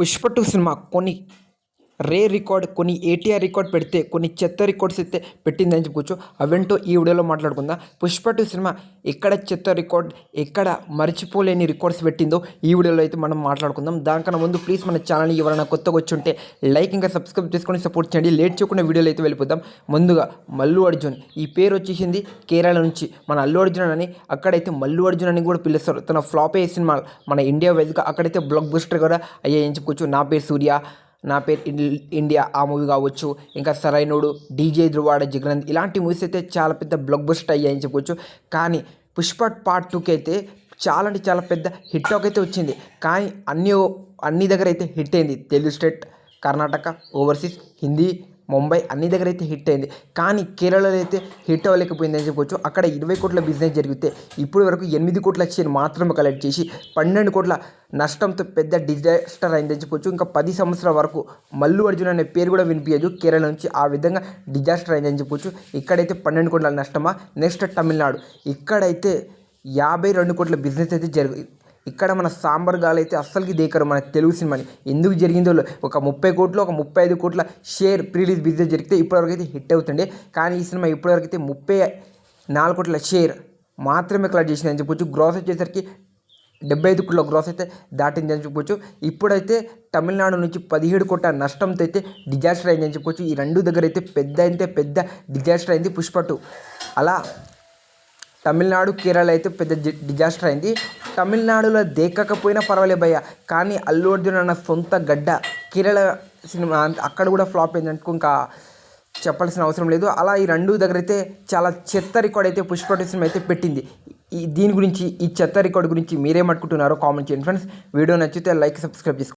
Pushpa two సినిమా కొన్ని రే రికార్డ్ కొన్ని ఏటీఆర్ రికార్డ్ పెడితే కొన్ని చెత్త రికార్డ్స్ అయితే పెట్టిందని చెప్పుకోవచ్చు అవేంటో ఈ వీడియోలో మాట్లాడుకుందాం. పుష్ప టూ సినిమా ఎక్కడ చెత్త రికార్డ్ ఎక్కడ మర్చిపోలేని రికార్డ్స్ పెట్టిందో ఈ వీడియోలో అయితే మనం మాట్లాడుకుందాం. దానికన్నా ముందు ప్లీజ్ మన ఛానల్ని ఎవరైనా కొత్తగా వచ్చి ఉంటే లైక్ ఇంకా సబ్స్క్రైబ్ చేసుకొని సపోర్ట్ చేయండి. లేట్ చేయకుండా వీడియోలో అయితే వెళ్ళిపోదాం. ముందుగా మల్లు అర్జున్ ఈ పేరు వచ్చేసింది కేరళ నుంచి. మన అల్లు అర్జున్ అని అక్కడైతే మల్లు అర్జున్ అని కూడా పిలుస్తారు. తన ఫ్లాప్ అయ్యే సినిమా మన ఇండియా వైజ్గా అక్కడైతే బ్లాక్ బూస్టర్ కూడా అయ్యాయని చెప్పుకోవచ్చు నా పేరు సూర్య. నా పేరు ఇన్- ఇండియా ఆ మూవీ కావచ్చు. ఇంకా సరైనోడు డీజే ధ్రువాడ జగనంద్ ఇలాంటి మూవీస్ అయితే చాలా పెద్ద బ్లాక్ బస్టర్ అయ్యాయని చెప్పొచ్చు కానీ పుష్ప పార్ట్ టూకి అయితే చాలా అంటే చాలా పెద్ద హిట్ టాక్ అయితే వచ్చింది. కానీ అన్ని అన్ని దగ్గర అయితే హిట్ అయింది. తెలుగు స్టేట్ కర్ణాటక ఓవర్సీస్ హిందీ ముంబై అన్ని దగ్గర అయితే హిట్ అయింది. కానీ కేరళలో అయితే హిట్ అవ్వలేకపోయింది అని చెప్పొచ్చు. అక్కడ ఇరవై కోట్ల బిజినెస్ జరిగితే ఇప్పటి వరకు ఎనిమిది కోట్ల వచ్చి మాత్రమే కలెక్ట్ చేసి పన్నెండు కోట్ల నష్టంతో పెద్ద డిజాస్టర్ అయిందని చెప్పొచ్చు. ఇంకా పది సంవత్సరాల వరకు మల్లు అర్జున్ అనే పేరు కూడా వినిపించదు. కేరళ నుంచి ఆ విధంగా డిజాస్టర్ అయిందని చెప్పొచ్చు. ఇక్కడైతే పన్నెండు కోట్ల నష్టమా? నెక్స్ట్ తమిళనాడు. ఇక్కడైతే యాభై రెండు కోట్ల బిజినెస్ అయితే జరిగి ఇక్కడ మన సాంబార్ గాలైతే అయితే అస్సలకి దేకరు మన తెలుగు సినిమాని. ఎందుకు జరిగిందో ఒక ముప్పై కోట్లు ఒక ముప్పై ఐదు కోట్ల షేర్ ప్రీలీజ్ బిజినెస్ జరిగితే ఇప్పటివరకు అయితే హిట్ అవుతుండే. కానీ ఈ సినిమా ఇప్పటివరకు అయితే ముప్పై నాలుగు కోట్ల షేర్ మాత్రమే కలెక్ట్ చేసిందని చెప్పొచ్చు. గ్రాస్ వచ్చేసరికి డెబ్బై ఐదు కోట్ల గ్రాస్ అయితే దాటిందని చెప్పొచ్చు. ఇప్పుడైతే తమిళనాడు నుంచి పదిహేడు కోట్ల నష్టంతో అయితే డిజాస్టర్ అయిందని చెప్పొచ్చు. ఈ రెండు దగ్గర అయితే పెద్ద అయితే పెద్ద డిజాస్టర్ అయింది పుష్ప అలా తమిళనాడు కేరళ అయితే పెద్ద డిజాస్టర్ అయింది. తమిళనాడులో దేక్కకపోయినా పర్వాలేదు భయ్య. కానీ అల్లు అర్జున్ అన్న సొంత గడ్డ కేరళ సినిమా అక్కడ కూడా ఫ్లాప్ అయిందంటూ ఇంకా చెప్పాల్సిన అవసరం లేదు. అలా ఈ రెండు దగ్గర అయితే చాలా చెత్త రికార్డ్ అయితే పుష్ప సినిమా అయితే పెట్టింది. ఈ దీని గురించి ఈ చెత్త రికార్డ్ గురించి మీరేమనుకుంటున్నారో కామెంట్ చేయండి. ఫ్రెండ్స్ వీడియో నచ్చితే లైక్ సబ్స్క్రైబ్ చేసుకోండి.